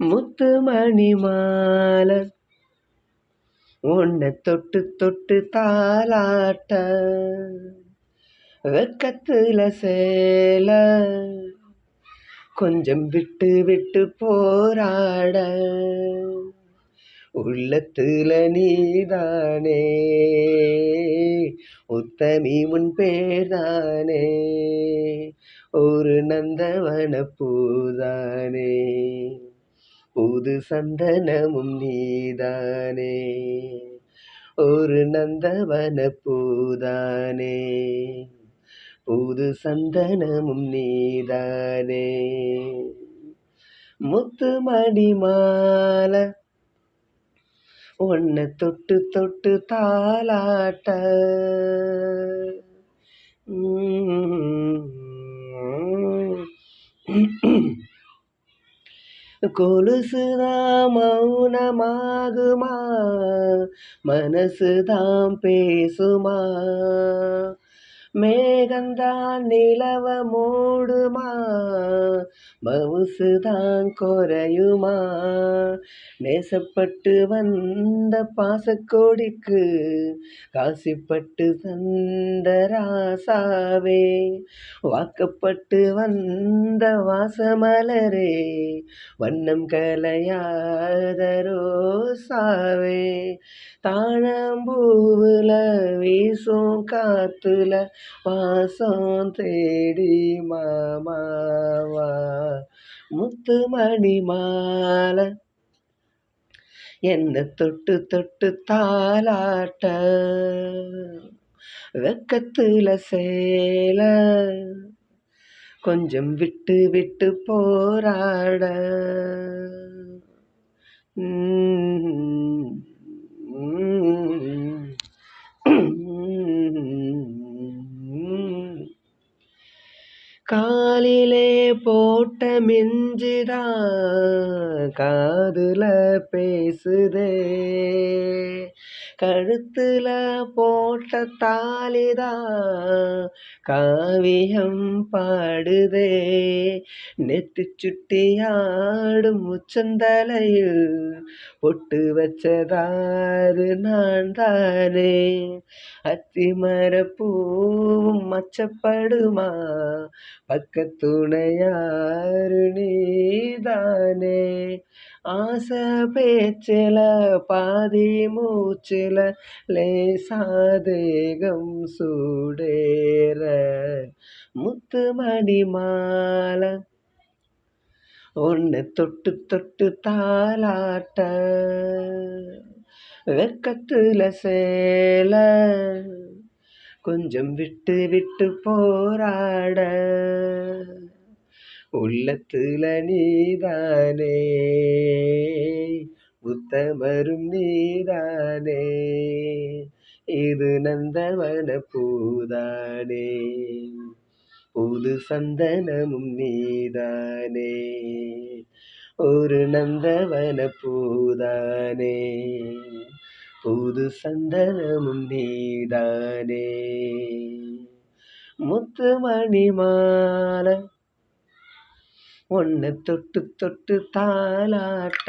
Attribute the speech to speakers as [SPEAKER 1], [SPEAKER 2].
[SPEAKER 1] முத்து மணி மால உன்னை தொட்டு தொட்டு தாலாட்ட வெக்கத்துல சேல கொஞ்சம் விட்டு விட்டு போராட உள்ளத்துல நீதானே. உத்தமி உன் பேர்தானே. ஒரு நந்தவன பூதானே. புது சந்தனமும் நீதானே. ஒரு நந்தவன பூதானே. புது சந்தனமும் நீதானே. முத்து மணி மாலை ஒன்று தொட்டு தொட்டு தாலாட்ட கொலுசுதான் மௌனமாகுமா? மனசுதான் பேசுமா? மேகந்தான் நிலவ மூடுமா மவுசுதான் குறையுமா? நேசப்பட்டு வந்த பாசக்கோடிக்கு காசிப்பட்டு தந்த ராசாவே வாக்கப்பட்டு வந்த வாசமலரே வண்ணம் கலையாத ரோசாவே தாழம்பூவில் வீசும் காத்துல வாசம் தேடி மாமாவா? முத்துமணி மாலை. என்ன தொட்டு தொட்டு தாலாட்ட வெக்கத்துல சேல. கொஞ்சம் விட்டு விட்டு போராட. காலிலே போட்ட மிஞ்சிதான் காதுல பேசுதே. கழுத்துல போட்ட தாலிதா காவியம் பாடுதே. நெத்து சுட்டியாடும் முச்சந்தலையில் பொட்டு வச்சதாறு நான் தானே அத்திமர பூவும் மச்சப்படுமா பக்கத்துணையாறு நீதானே. ஆசை பேச்சில பாதி மூச்சில லேசாதேகம் சூடேற. முத்து மணி மாலை ஒன்று தொட்டு தொட்டு தாளாட்ட. வெக்கத்துல சேல கொஞ்சம் விட்டு விட்டு போராட. உள்ளத்துல நீதானே. உத்தமரும் நீதானே. இது நந்தவன பூதானே. புது சந்தனமும் நீதானே. ஒரு நந்தவன பூதானே. புது சந்தனமும் நீதானே. முத்துமணி மாலை ஒன்று தொட்டு தொட்டு தாலாட்ட